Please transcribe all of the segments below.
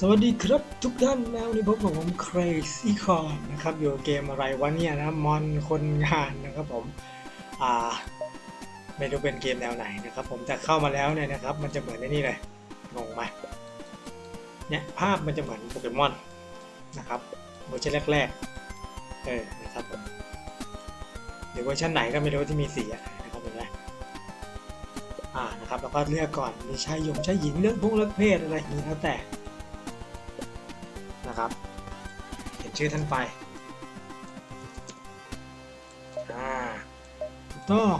สวัสดีครับทุกท่านแล้ววันนี้พบกับผม Crazy Corn นะครับ อยู่เกมอะไรวะเนี่ยนะมอนคนงานนะครับผมอ่าไม่รู้เป็นเกมแนวไหนนะครับ ผมแต่เข้ามาแล้วเนี่ยนะครับ มันจะเหมือนในนี่เลยงงไหมเนี่ยภาพมันจะเหมือนโปเกมอนนะครับเวอร์ชันแรกๆเออนะครับผมหรือเวอร์ชันไหนก็ไม่รู้ที่มีสีนะครับเห็นไหมอ่านะครับแล้วก็เลือกก่อนมีชายหญิงชายหญิงเลือกพวกเลือกเพศอะไรอย่างนี้แล้วแต่ นะครับเห็นชื่อท่านไปอ่าถูกต้อง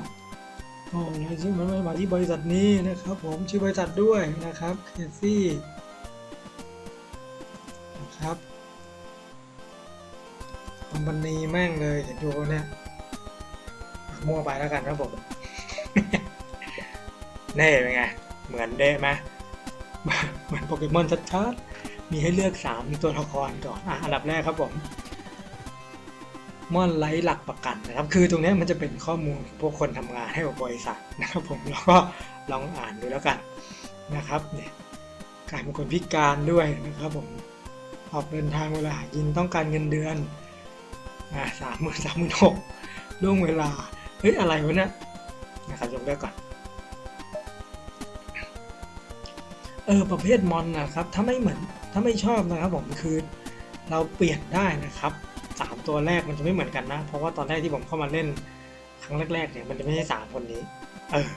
โอ้ยชื่อมันมาที่บริษัทนี้นะครับ ผมชื่อบริษัทด้วยนะครับเคซี่นะครับคอมพานีแม่งเลยเห็นดูเนี่ยมั่วไปแล้วกันครับผมเน่เป็นไง เหมือนเดะไหมเหมือนโปเกมอนชัดๆ มีให้เลือก 3 มีตัวละครก่อนอะอันดับแรกครับผมม่อนไลท์หลักประกันนะครับ คือตรงนี้มันจะเป็นข้อมูลพวกคนทำงานให้กับบริษัทนะครับผมแล้วก็ลองอ่านดูแล้วกันนะครับเนี่ยการเป็นคนพิการด้วยนะครับผมออกเดินทางเวลายินต้องการเงินเดือนอ่าสามหมื่นสามหมื่นหกล่วงเวลาเฮ้ยอะไรวะเนี่ยนะครับยกเลือกก่อนเออประเภทมอนนะครับ ถ้าไม่เหมือน ถ้าไม่ชอบนะครับผมคือเราเปลี่ยนได้นะครับสามตัวแรกมันจะไม่เหมือนกันนะ เพราะว่าตอนแรกที่ผมเข้ามาเล่นครั้งแรกๆเนี่ยมันจะไม่ใช่สามคนนี้ เออ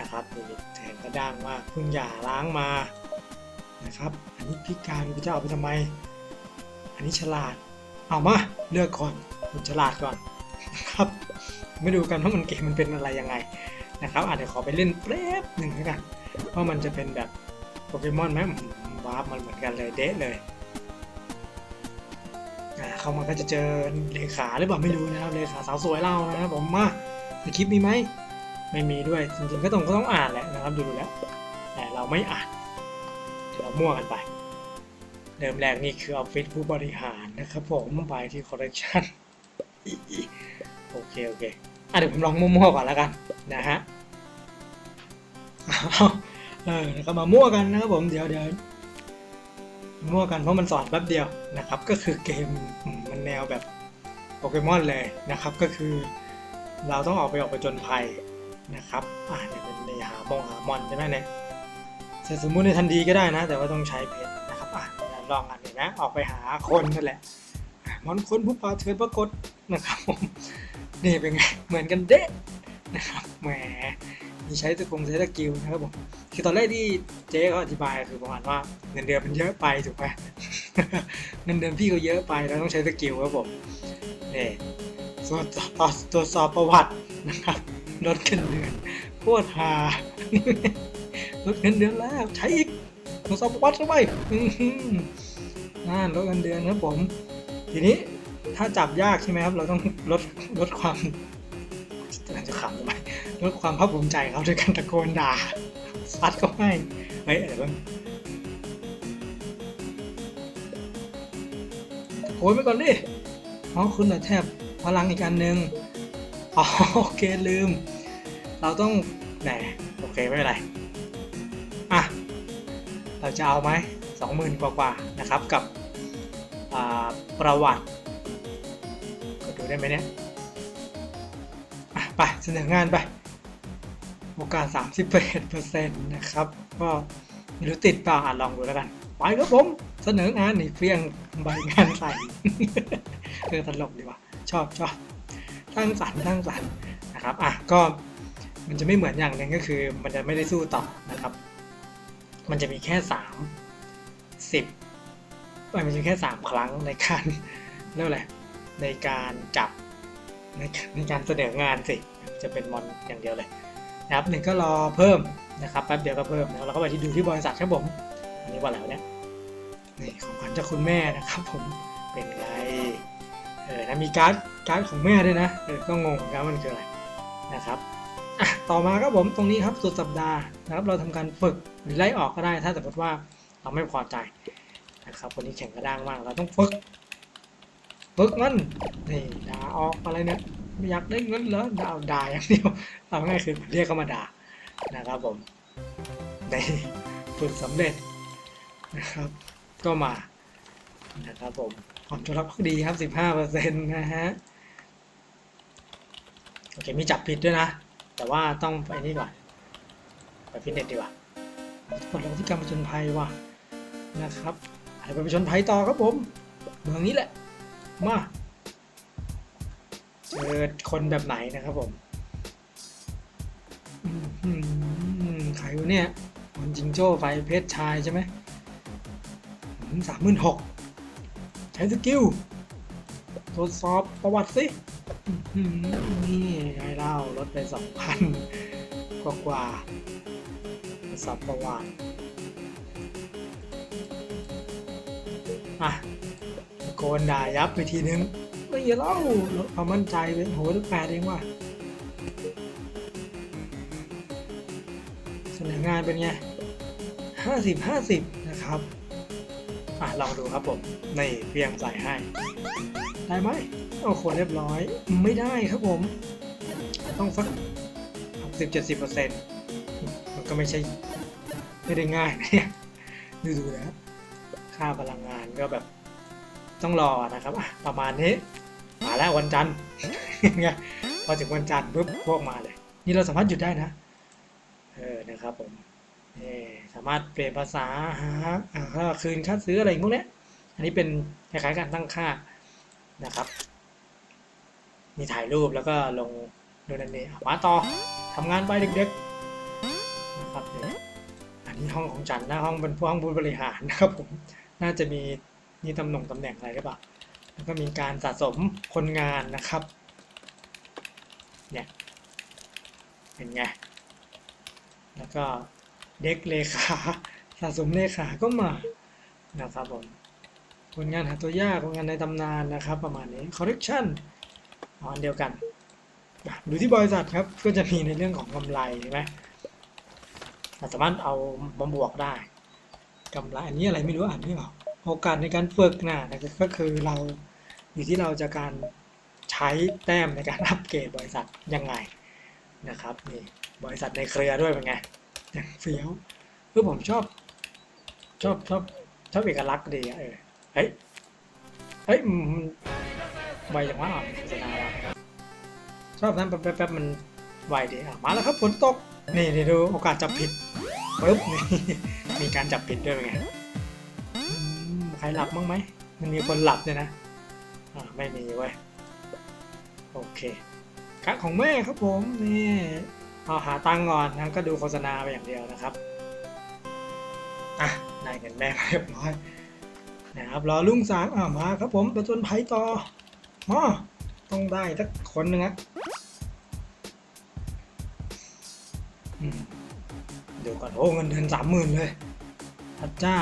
นะครับนี่แทนกระด้างมากเพิ่งหย่าล้างมานะครับ อันนี้พิการคุณจะเอาไปทำไม อันนี้ฉลาด เอามาเลือกก่อนคุณฉลาดก่อนนะครับไม่ดูกันว่ามันเกมมันเป็นอะไรยังไงนะครับอาจจะขอไปเล่นแป๊บหนึ่งแล้วกันว่ามันจะเป็นแบบโปเกมอนไหมาร์ปมันเหมือนกันเลยเดะเลยอ่าเข้ามาก็จะเจอเลขาหรือเปล่าไม่รู้นะครับเลขาสาวสวยเรานะครับผมมาในคลิปมีไหมไม่มีด้วยจริงๆก็ต้องก็ต้องอ่านแหละนะครับดูแล้วแต่เราไม่อ่านเดี๋ยวเรามั่วกันไปเริ่มแรกนี่คือออฟฟิศผู้บริหารนะครับผมไปที่คอลเลกชันโอเคโอเคอะเดี๋ยวผมลองมั่วๆก่อนแล้วกันนะฮะเออนะครับมามั่วกันนะครับผมเดี๋ยวเดี๋ยว มั่วกันเพราะมันสอนแป๊บเดียวนะครับ ก็คือเกมมันแนวแบบโปเกมอนเลยนะครับ ก็คือเราต้องออกไปออกไปจนภัยนะครับอ่าเนี่ยเป็นในหามองหามอนใช่ไหมเนี่ยแต่สมมุติในทันทีก็ได้นะ แต่ว่าต้องใช้เพชรนะครับอะเดี๋ยวลองกันเลยนะ ออกไปหาคนนั่นแหละมอนคนผู้ป่าเถื่อนปรากฏนะครับผมนี่เป็นไงเหมือนกันเด้นะครับแหมมีใช้ตะกงใช้ตะกิลนะครับผม คือตอนแรกที่เจ๊เขาอธิบายคือประมาณว่าเงินเดือนมันเยอะไปถูกไหมเงินเดือนพี่ก็เยอะไปแล้วต้องใช้สกิลครับผมนี่ตรวจสอบตรวจสอบประวัตินะครับลดเงินเดือนโคตรฮาลดเงินเดือนแล้วใช้อีกตรวจสอบประวัติเข้าไปนั่นลดเงินเดือนครับผม ทีนี้ถ้าจับยากใช่ไหมครับ เราต้องลดลดความจะขำทำไมลดความภาคภูมิใจเขาด้วยการตะโกนด่า ซัดเขาให้เฮ้ยอะไรบ้างตะโกนไปก่อนดิอ๋อคุณเหลือแทบพลังอีกอันหนึ่งอ๋อโอเคลืม เราต้องแหนโอเคไม่เป็นไร อะ เราจะเอาไหมสองหมื่นกว่าๆนะครับกับประวัติก็ดูได้ไหมเนี่ย ไปเสนองานไป โอกาส 31%นะครับ ก็ไม่รู้ติดเปล่าลองดูแล้วกัน ไปครับผม เสนองานนี่เฟี้ยงใบงานใส่เออตลกดีว่ะ ชอบชอบตั้งสรรตั้งสรรนะครับ อะ ก็มันจะไม่เหมือนอย่างหนึ่งก็คือ มันจะไม่ได้สู้ต่อนะครับ มันจะมีแค่สามสิบมันจะมีแค่สามครั้งในการเรียกอะไรในการจับในในการเสนองานสิ จะเป็นมอนอย่างเดียวเลย นะครับหนึ่งก็รอเพิ่มนะครับแป๊บเดียวก็เพิ่มแล้วเราก็ไปที่ดูที่บริษัทครับผมอันนี้ว่าแล้วเนี่ยนี่ของขวัญจากคุณแม่นะครับผมเป็นไงเออนะมีการ์ดการ์ดของแม่ด้วยนะเออก็งงเหมือนกันว่ามันคืออะไรนะครับอะต่อมาครับผมตรงนี้ครับสุดสัปดาห์นะครับเราทำการฝึกหรือไล่ออกก็ได้ถ้าสมมติว่าเราไม่พอใจนะครับคนนี้แข็งกระด้างมากเราต้องฝึกฝึกเงินนี่ด่าออกอะไรเนี่ย ไม่อยากได้เงินเหรอด่าด่าอย่างเดียวเอาง่ายคือเรียกเขามาด่านะครับผมในฝึกสำเร็จนะครับ ก็มานะครับผมความจงรักภักดีครับ 15%นะฮะโอเคมีจับผิดด้วยนะ แต่ว่าต้องไปนี่ก่อนไปฟิตเนสดีกว่าปลดล็อกที่การผจญภัยว่ะนะครับอะไรไปผจญภัยต่อครับผมเมืองนี้แหละ มา เจอคนแบบไหนนะครับผมใครวะเนี่ยคนจิงโจ้ไฟเพชรชายใช่ไหมสามหมื่นหกใช้สกิลตรวจสอบประวัติสินี่ไงเล่าลดไปสองพันกว่ากว่าสอบประวัติอะโกนด่ายับไปทีนึง เล่าลดความั่นใจไปโหตั้งแปดเองว่ะเสนองานเป็นไงห้าสิบห้าสิบนะครับ อะลองดูครับผมนี่เพียงใส่ให้ ได้ไหมโอ้โหเรียบร้อย ไม่ได้ครับผม ต้องสักหกสิบเจ็ดสิบเปอร์เซ็นต์มันก็ไม่ใช่ไม่ได้ง่ายเนี่ยดูดูนะค่าพลังงานก็แบบต้องรอนะครับ ประมาณนี้ มาแล้ววันจันทร์ไงพอถึงวันจันทร์ปุ๊บพวกมาเลย นี่เราสามารถหยุดได้นะ เออนะครับผมนี่สามารถเปลี่ยนภาษาหาค่าคืนค่าซื้ออะไรพวกเนี้ยอันนี้เป็นคล้ายๆการตั้งค่านะครับ มีถ่ายรูปแล้วก็ลงดนนั่นเองอ่มาต่อทำงานไปเด็กๆนะครับเนี่ยอันนี้ห้องของจันนะห้องเป็นห้องผู้บริหารนะครับผมน่าจะมีมีตำแหน่งตำแหน่งอะไรหรือเปล่า แล้วก็มีการสะสมคนงานนะครับ เนี่ย เป็นไง แล้วก็เด็กเลขาสะสมเลขาก็มานะครับผมผลงานหาตัวยากผลงานในตำนานนะครับ ประมาณนี้ correction อ๋ออันเดียวกันดูที่บริษัทครับก็จะมีในเรื่องของกำไรใช่ไหมสามารถเอามาบวกได้กำไรอันนี้อะไรไม่รู้อ่านไม่ออกโอกาสในการฝึกนะก็คือเรา อยู่ที่เราจะการใช้แต้มในการอัปเกรดบริษัทยังไงนะครับนี่บริษัทในเครือด้วยเป็นไงอย่างเฟี้ยวคือผมชอบ ชอบชอบชอบเอกลักษณ์ดีเออเฮ้ยเฮ้ยมันไวจังวะอะโฆษณาว่ะชอบนั้นแป๊บๆแป๊บมันไวดีอะมาแล้วครับฝนตกนี่นี่ดูโอกาสจับผิดปึ๊บนี่มีการจับผิดด้วยเป็นไงใครหลับบ้างไหมมันมีคนหลับด้วยนะ อ่าไม่มีเว้ยโอเคกะของแม่ครับผมนี่เอาหาตังก่อนนะก็ดูโฆษณาไปอย่างเดียวนะครับอะได้เงินแม่เรียบร้อยนะครับรอลุงสางอ่ามาครับผมประจนภัยต่ออ๋อต้องได้สักคนหนึ่งอะเดี๋ยวก่อนโอ้เงินเดือนสามหมื่นเลยพระเจ้า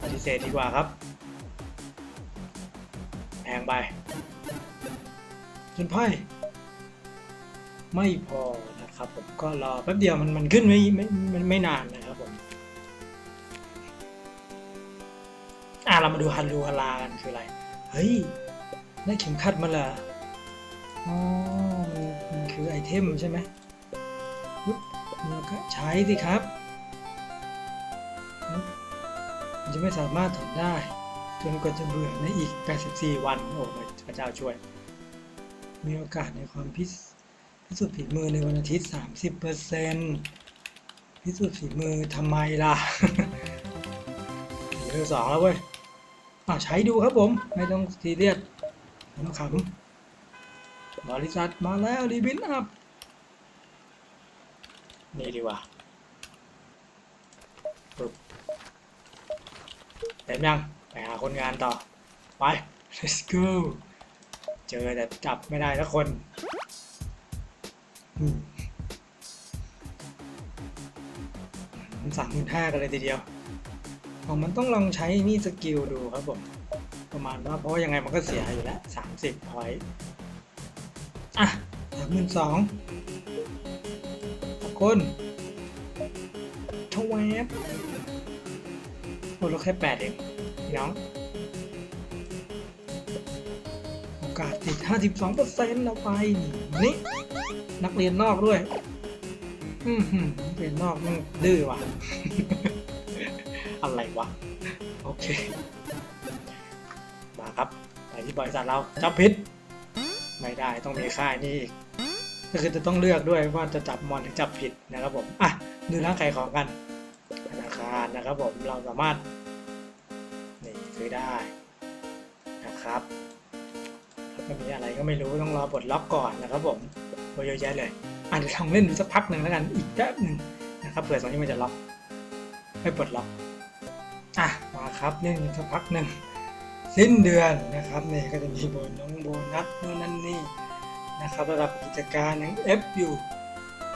ปฏิเสธดีกว่าครับ แพงไปจนไพ่ไม่พอนะครับผมก็รอแป๊บเดียวมันมันขึ้นไม่ไม่ไม่ไม่นานนะครับผมอะเรามาดูฮันรูฮารากันคืออะไร เฮ้ยได้เข็มขัดมาเหรออ๋อมันมันคือไอเทมใช่ไหมเราก็ใช้สิครับ มันจะไม่สามารถถอดได้ จนกว่าจะเบื่อในอีก 84 วัน โอ้พระเจ้าช่วย มีโอกาสในความพิสพิสูจน์ฝีมือในวันอาทิตย์ 30%พิสูจน์ฝีมือทำไมล่ะเบอร์สองแล้วเว้ยอ่าใช้ดูครับผม ไม่ต้องซีเรียสไม่ต้องขำบริษัทมาแล้วรีบินอัพ นี่ดีกว่าปึ๊บเต็มยัง หาคนงานต่อ ไป let's go เจอแต่จับไม่ได้สักคนสามหมื่นห้ากันเลยทีเดียวผมมันต้องลองใช้นี่สกิลดูครับผม ประมาณว่าเพราะยังไงมันก็เสียอยู่แล้วสามสิบพอยต์อะสามหมื่นสองตะคนทวบโอ้ลดแค่แปดเอง พี่น้องโอกาสติด 52เปอร์เซ็นต์เราไป นี่ นักเรียนนอกด้วย อืมนักเรียนนอกดื้อว่ะ อะไรวะ โอเค มาครับ ไปที่บริษัทเราจับผิดไม่ได้ต้องมีค่ายนี่อีกก็คือจะต้องเลือกด้วยว่าจะจับมอนหรือจับผิดนะครับผม อะ ดูร้านขายของกันธนาคารนะครับผม เราสามารถ อได้นะครับแล้วก็มีอะไรก็ไม่รู้ต้องรอปลดล็อกก่อนนะครับผมโอ้เยอะแยะเลยอะเดี๋ยวลองเล่นดูสักพักหนึ่งแล้วกันอีกแป๊บหนึ่งนะครับเผื่อตรงนี้มันจะล็อกไม่ปลดล็อกอะมาครับเล่นสักพักหนึ่งสิ้นเดือนนะครับนี่ก็จะมีโบนน้องโบนัสนู่นนั่นนี่นะครับระดับกิจการยัง F อฟอยู่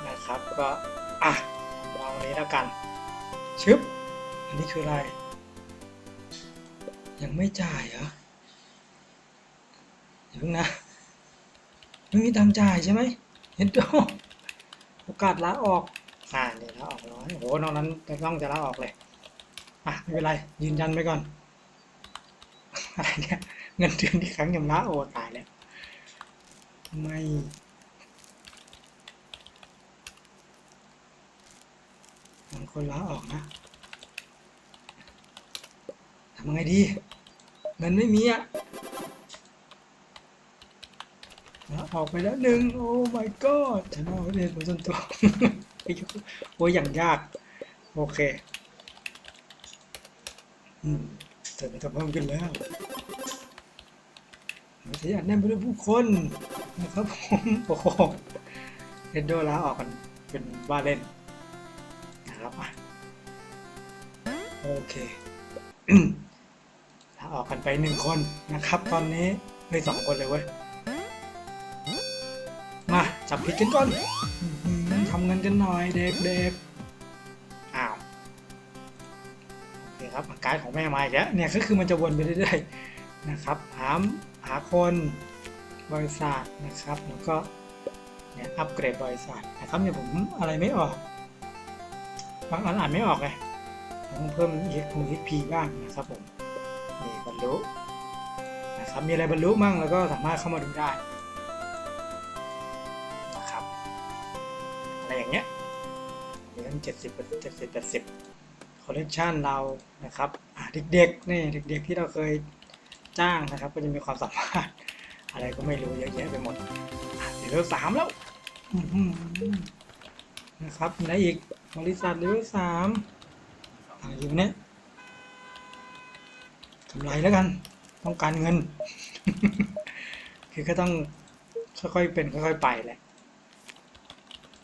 นะครับก็อะวางวันนี้แล้วกันชึบอันนี้คืออะไร ยังไม่จ่ายเหรอเดี๋ยวนะ ไม่มีตังจ่ายใช่ไหมเห็นตัวโอกาสลาออกอ่านี่ลาออกร้อยโอ้โหนอกนั้นจะต้องจะลาออกเลยอะไม่เป็นไร ยืนยันไปก่อนอะไรเนี่ยเงินเดือนที่ครั้งยำละโอตายแล้วไม่บางคนลาออกนะทำไงดี เงินไม่มีอะลาออกไปแล้วหนึ่งโอ้ my god ฉันเอาเรียนผลส่วนตัวโอ้ยอย่างยาก โอเคอืมแต่จะเพิ่มขึ้นแล้วมันจะอัดแน่นไปด้วยผู้คนนะครับผมโอ้โหเรนโดลาออกกันเป็นว่าเล่นนะครับอะโอเค ออกกันไปหนึ่งคนนะครับ ตอนนี้เลยสองคนเลยเว้ย มาจับผิดกันก่อนทำเงินกันหน่อยเด็กๆอ้าวโอเคครับอาการของแม่มาอีกแล้วเนี่ยก็คือมันจะวนไปเรื่อยๆนะครับหาหาคนบริษัทนะครับแล้วก็เนี่ยอัปเกรดบริษัทนะครับเนี่ยผมอะไรไม่ออกบางอันอ่านไม่ออกไงต้องเพิ่ม EX คูณ XP บ้างนะครับผม นี่บรรลุนะครับมีอะไรบรรลุมั่งแล้วก็สามารถเข้ามาดูได้นะครับอะไรอย่างเงี้ยมีตั้งเจ็ดสิบเจ็ดสิบแปดสิบคอลเลกชันเรานะครับเด็กๆนี่เด็กๆที่เราเคยจ้างนะครับ ก็จะมีความสามารถอะไรก็ไม่รู้เยอะแยะไปหมดเดี๋ยวสามแล้วนะครับมีอะไรอีกบริษัทเลเวลสามอะไรอยู่เนี่ย กำไรแล้วกัน ต้องการเงิน คือก็ต้องค่อยๆเป็นค่อยๆไปแหละ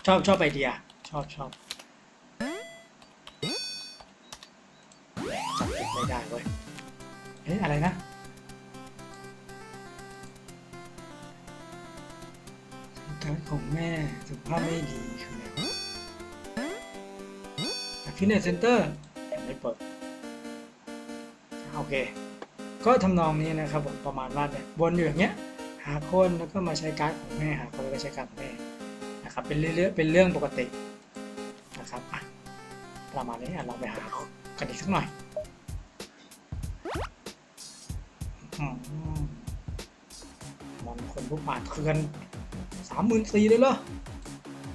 ชอบชอบไอเดีย ชอบชอบจับผิดไม่ได้เว้ยเอ๊ะอะไรนะการของแม่สุขภาพไม่ดีคืออะไรวะจากฟิตเนสเซ็นเตอร์ยังไม่เปิด โอเค ก็ทำนองนี้นะครับผมประมาณว่าเนี่ยวนอยู่อย่างเงี้ยหาคนแล้วก็มาใช้การ์ดของแม่หาคนแล้วก็ใช้การ์ดของแม่นะครับเป็นเรื่องเป็นเรื่องปกตินะครับประมาณนี้เราไปหากันอีกสักหน่อยอมมันคนผู้ป่านเคือนสามหมื่นสี่เลยเหรอ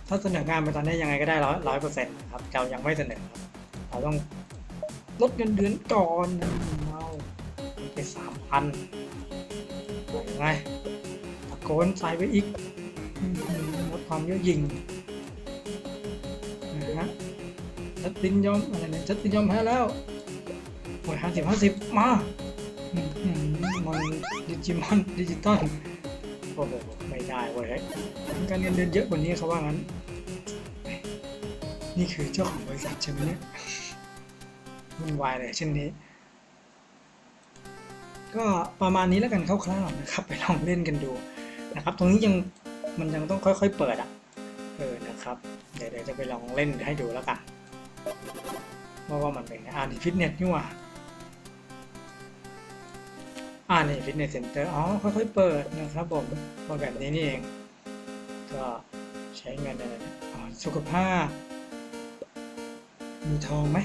ถ้าเสนองานไปตอนนี้ยังไงก็ได้ร้อยร้อยเปอร์เซ็นต์ครับเรายังไม่เสนอครับเราต้องลดเงินเดือนก่อน พันยังไงตะโกนใส่ไปอีกลดความเยอะยิงนะฮะจัดตินยอมอะไรเนี่ยจัดตินยอมแพ้แล้วโอ้ยห้าสิบห้าสิบมามันดิจิมอนดิจิตอลโอ้โหไม่ได้เว้ยเฮ้ยการเงินเดือนเยอะกว่านี้เขาว่างั้น นี่คือเจ้าของบริษัทใช่ไหมเนี่ยวุ่นวายเลยเช่นนี้ ก็ประมาณนี้แล้วกันคร่าวๆนะครับ ไปลองเล่นกันดูนะครับ ตรงนี้ยังมันยังต้องค่อยๆเปิดอะเออนะครับ เดี๋ยวจะไปลองเล่นให้ดูแล้วกันว่าว่ามันเป็นอ่านี่ฟิตเนสนี่ว่าอ่านี่ฟิตเนสเซ็นเตอร์อ๋อค่อยๆเปิดนะครับผมพอแบบนี้นี่เอง ก็ใช้เงินอะไรสุขภาพ มีทองไหม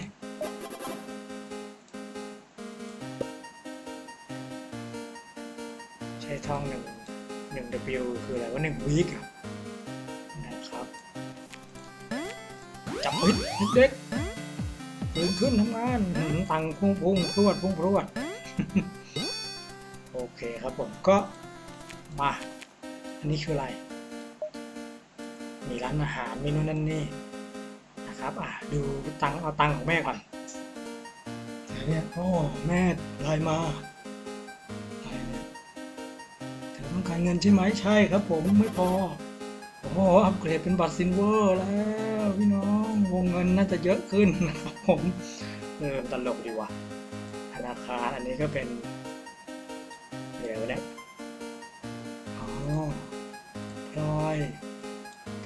หนึ่ง W คืออะไรว่าหนึ่งวีกนะครับจับเฮ้ยเด็กๆเฮ้ตื่นขึ้นทำงานหืมตังค์พุ่งพุ่งพรวดพุ่งพรวดโอเคครับผมก็มาอันนี้คืออะไร มีร้านอาหารเมนูนั่นนี่นะครับอะดูตังค์เอาตังค์ของแม่ก่อนเนี่ยโอ้แม่ไลน์มาารเงินใช่ไหมใช่ครับผมไม่พอโอ้โหอัปเกรดเป็นบัตรซิลเวอร์แล้วพี่น้องวงเงินน่าจะเยอะขึ้นนะครับผมเออตลกดีว่ะธนาคารอันนี้ก็เป็นเดี๋ยวเนี่ยอ๋อพลอย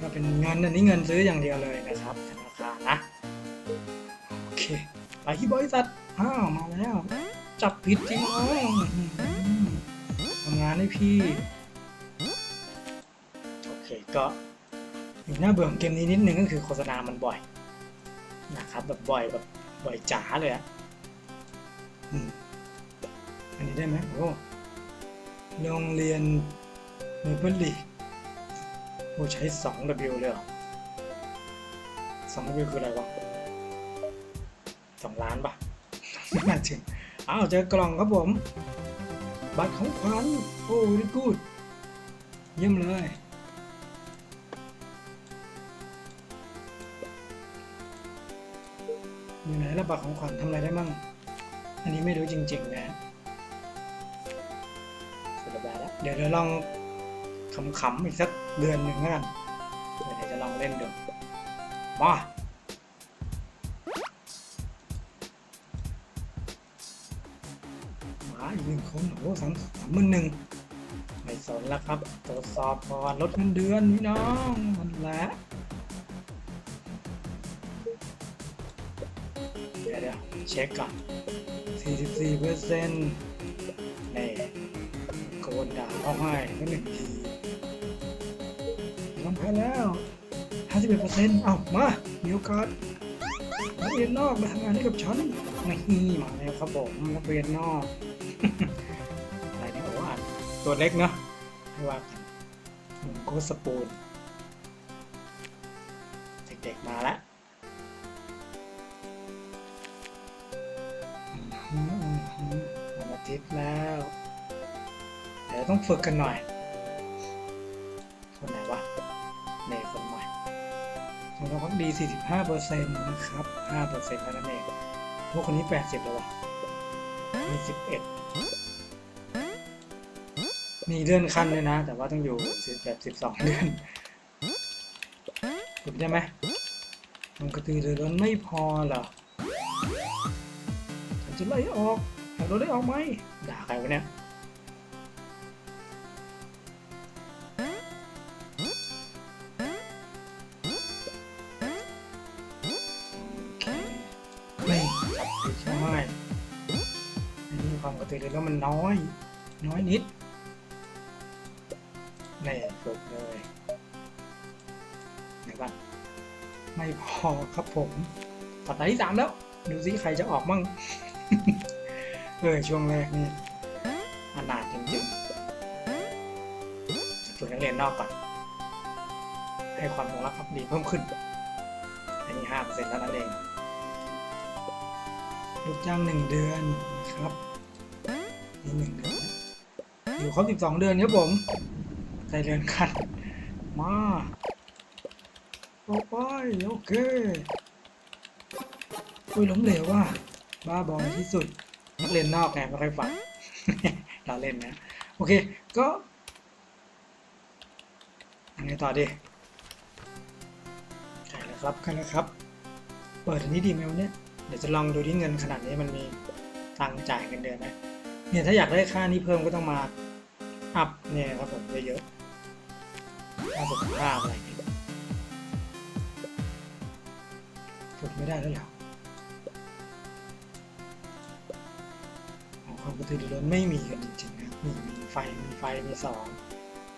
ก็เป็นเงินอันนี้เงินซื้ออย่างเดียวเลยนะครับธนาคารนะโอเคไปที่บริษัทอ้าวมาแล้ว จับผิดจริงน้องทำงานให้พี่โอเค ก็หน้าเบื่อของเกมนี้นิดนึงก็คือโฆษณามันบ่อยนะครับแบบบ่อยแบบบ่อยจ๋าเลยอะอันนี้ได้ไหมโอ้โรงเรียนเมเปิลลีโอ้ใช้ 2W เลยเหรอ 2W คืออะไรวะ2ล้านปะไม่น่าถึงอ้าวเจอกล่องครับผม บัตรของขวัญโอ้ดีกูดเยี่ยมเลย อยู่ไหนระบัตรของขวัญทำอะไรได้มั่ง อันนี้ไม่รู้จริง ๆ นะสุดแล้วเดี๋ยวเราลองขำๆอีกสักเดือนหนึ่งแล้วกันเดี๋ยวจะลองเล่นดูมามาอีกหนึ่งคนโอ้โหสามสามหมื่นหนึ่งไม่สนแล้วครับตรวจสอบก่อนลดเงินเดือนพี่น้องมันแหละ เช็คก่อน 44เปอร์เซ็นต์นี่โกนด่าเขาให้ก็หนึ่งทีทำไปแล้ว 51เปอร์เซ็นต์เอ้ามามีโอกาสนักเรียนนอกมาทำงานให้กับฉันนี่มาแล้วครับผมนักเรียนนอกอะไรนี่ยโอ้อ่านตัวเล็กเนอะไม่ว่ากันโคสปูนเด็กๆมาแล้ว วันอาทิตย์แล้ว เดี๋ยวต้องฝึกกันหน่อย คนไหนวะเนคนใหม่คนเราพักดี 45เปอร์เซ็นต์นะครับ5เปอร์เซ็นต์เท่านั้นเองพวกคนนี้ 80 แล้ววะมี11 มีเลื่อนขั้นด้วยนะ แต่ว่าต้องอยู่10แบบ12 เดือนฝึกได้ไหมมันกระตือรือร้นไม่พอเหรอจะไล่ออก ดนไล่ออกไหมด่าใครวะเนี่ยไม่จับผิดใช่ไหมอันนี้ความกระตือรือร้นมันน้อย น้อยนิดแน่ฝึกเลยไหนบ้างไม่พอครับผมสัปดาห์ที่สามแล้ว ดูสิใครจะออกมั่ง เออช่วงแรกนี่อนาถจริงๆจะฝึกนักเรียนนอกก่อน ให้ความจงรักภักดีเพิ่มขึ้น อันนี้ห้าเปอร์เซ็นต์เท่านั้นเองลูกจ้างหนึ่งเดือนนะครับนี่หนึ่งเดือนอยู่ครบสิบสองเดือนครับผมใจเรือนกันมาโอ้ไปโอเคอุ้ยล้มเหลวว่ะบ้าบอที่สุด นักเรียนนอกไงไม่ค่อยฟังเราเล่นนะ โอเค ก็ยังไงต่อดีใช่แล้วครับใช่แล้วครับ เปิดอันนี้ดีไหมวะเนี่ย เดี๋ยวจะลองดูที่เงินขนาดนี้มันมีตังค์จ่ายเงินเดือนไหมเนี่ยถ้าอยากได้ค่านี้เพิ่มก็ต้องมาอัพเนี่ยครับผมเยอะๆค่าสุขภาพอะไรอย่างเงี้ยฝึกไม่ได้แล้วเหรอ ของความกระตือรือร้นไม่มีกันจริงๆนะมีมีไฟมีไฟมีสอง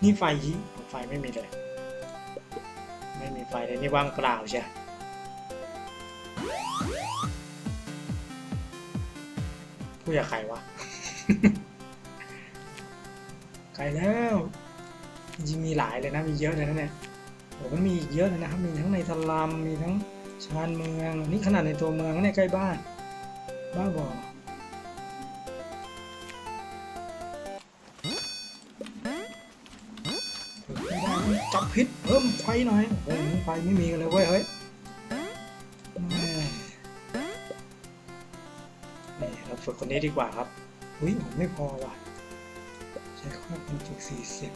นี่ไฟยิของไฟไม่มีเลย ไม่มีไฟเลยนี่ว่างเปล่าใช่พูดกับใครวะไกลแล้ว จริงๆมีหลายเลยนะมีเยอะเลยนะเนี่ยโอ้มันมีอีกเยอะเลยนะครับ มีทั้งในสลัมมีทั้งชานเมือง นี่ขนาดในตัวเมืองเนี่ยใกล้บ้าน บ้าบอ จับพิษเพิ่มไฟหน่อยโอ้โหไฟไม่มีกันเลยเว้ยเฮ้ยแม่นี่เราฝึกคนนี้ดีกว่าครับอุ้ยไม่พอว่ะใช้ข้อความฝึกสี่สิบ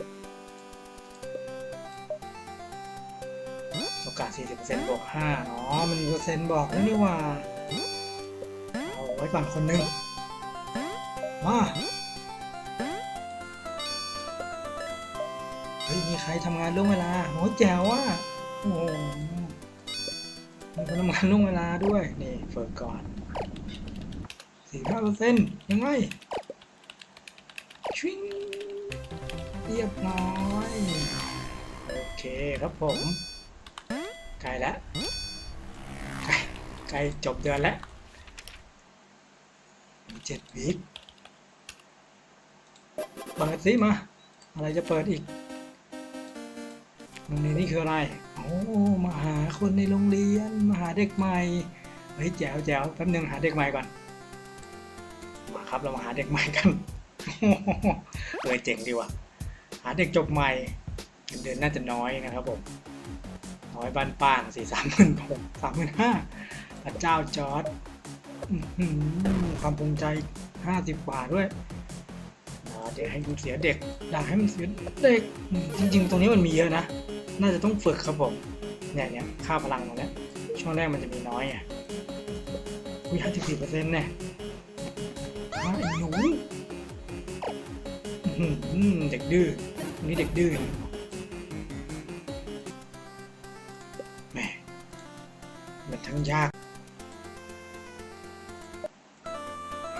โอกาส40%บวก5อ๋อมันมีเปอร์เซ็นต์บอกแล้วนี่หว่าเอาไว้ก่อนคนหนึ่งมา รทำงานล่วงเวลาโหแจ๋วอะโอ้โหมีคนทำงานล่วงเวลาด้วย นี่เฟิร์ก่อน45%ยังไงชิงเรียบร้อยโอเคครับผมใกล้แล้วใกล้ใกล้จบเดือนแล้วเจ็ดวิคเปิดสิมา อะไรจะเปิดอีก ตรงนี้นี่คืออะไรโอ้มาหาคนในโรงเรียนมาหาเด็กใหม่เฮ้ยแจ๋วแจ๋วแป๊บนึงหาเด็กใหม่ก่อนมาครับเรามาหาเด็กใหม่กันเออเจ๋งดีว่ะหาเด็กจบใหม่เงินเดือนน่าจะน้อยนะครับผมน้อยบ้านป้างสี่สามหมื่นหกสามหมื่นห้าพระเจ้าจอร์ดความภูมิใจห้าสิบบาทด้วยอ่าเด็กให้มันเสียเด็กด่าให้มันเสียเด็ก จริง ๆ ตรงนี้มันมีเยอะนะ น่าจะต้องฝึกครับผมเนี่ยเนี่ยค่าพลังตรงนี้ช่วงแรกมันจะมีน้อยไงอุ้ยห้าสิบสี่เปอร์เซ็นต์เนี่ยไอ้หนูอื้อหือเด็กดื้ออันนี้เด็กดื้อนะแหม่มันทั้งยาก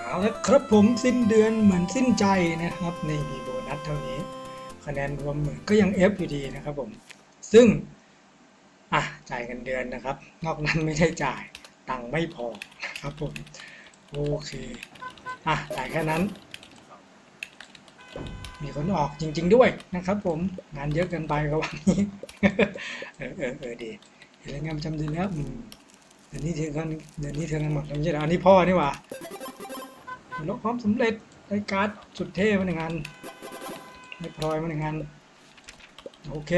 เอาละครับผมสิ้นเดือนเหมือนสิ้นใจนะครับในมีโบนัสเท่านี้ คะแนนรวมเหมือนก็ยัง F อยู่ดีนะครับผม ซึ่งอะจ่ายเงินเดือนนะครับ นอกนั้นไม่ได้จ่ายตังค์ไม่พอนะครับผมโอเคอะจ่ายแค่นั้น มีคนออกจริง ๆ ด้วยนะครับ ผมงานเยอะเกินไปกับวันนี้เออเออเออดีเห็นแล้วงานประจำเดือนแล้วอืมเดือนนี้เธอกันเดือนนี้เธอกันหมดแล้วไม่ใช่เหรออันนี้พ่อนี่หว่าลบความสำเร็จได้การ์ดสุดเท่มาหนึ่งอันได้พลอยมาหนึ่งอันโอเค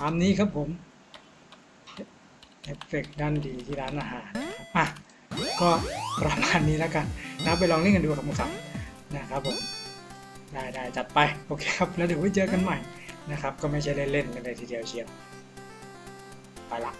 ตามนี้ครับผมเอฟเฟกต์ด้านดีที่ร้านอาหารอะก็ประมาณนี้แล้วกันนะไปลองเล่นกันดูครับครับนะครับผมได้ได้จัดไปโอเคครับแล้วเดี๋ยวไว้เจอกันใหม่นะครับ ก็ไม่ใช่เล่นๆกันเลยทีเดียวเชียวไปละ